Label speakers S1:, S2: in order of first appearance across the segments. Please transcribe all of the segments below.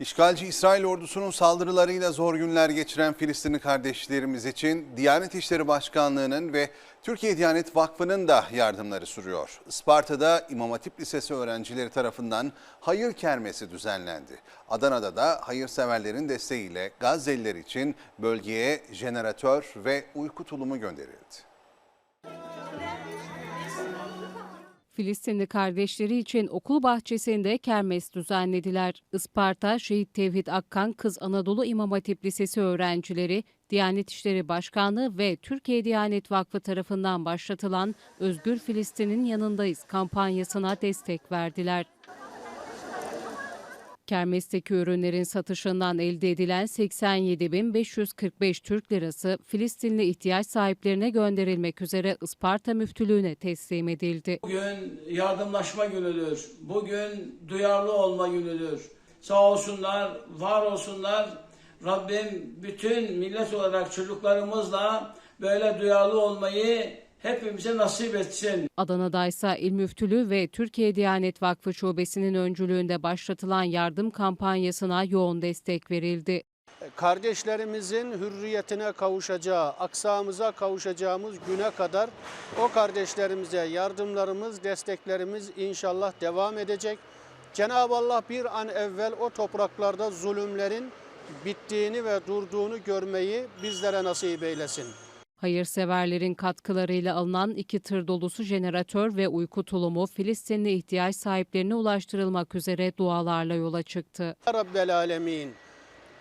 S1: İşgalci İsrail ordusunun saldırılarıyla zor günler geçiren Filistinli kardeşlerimiz için Diyanet İşleri Başkanlığı'nın ve Türkiye Diyanet Vakfı'nın da yardımları sürüyor. Isparta'da İmam Hatip Lisesi öğrencileri tarafından hayır kermesi düzenlendi. Adana'da da hayırseverlerin desteğiyle Gazze'liler için bölgeye jeneratör ve uyku tulumu gönderildi.
S2: Filistinli kardeşleri için okul bahçesinde kermes düzenlediler. Isparta Şehit Tevhid Akkan Kız Anadolu İmam Hatip Lisesi öğrencileri, Diyanet İşleri Başkanlığı ve Türkiye Diyanet Vakfı tarafından başlatılan Özgür Filistin'in yanındayız kampanyasına destek verdiler. Kermesteki ürünlerin satışından elde edilen 87.545 Türk Lirası Filistinli ihtiyaç sahiplerine gönderilmek üzere Isparta Müftülüğü'ne teslim edildi.
S3: Bugün yardımlaşma günüdür. Bugün duyarlı olma günüdür. Sağ olsunlar, var olsunlar. Rabbim bütün millet olarak çocuklarımızla böyle duyarlı olmayı hepimize nasip etsin.
S2: Adana'da ise İl Müftülüğü ve Türkiye Diyanet Vakfı Şubesi'nin öncülüğünde başlatılan yardım kampanyasına yoğun destek verildi.
S4: kardeşlerimizin hürriyetine kavuşacağı, aksamıza kavuşacağımız güne kadar o kardeşlerimize yardımlarımız, desteklerimiz inşallah devam edecek. Cenab-ı Allah bir an evvel o topraklarda zulümlerin bittiğini ve durduğunu görmeyi bizlere nasip eylesin.
S2: Hayırseverlerin katkılarıyla alınan iki tır dolusu jeneratör ve uyku tulumu Filistinli ihtiyaç sahiplerine ulaştırılmak üzere dualarla yola çıktı.
S4: Ya Rabbel Alemin,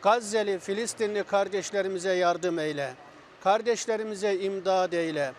S4: Gazze'li, Filistinli kardeşlerimize yardım eyle. Kardeşlerimize imdad eyle.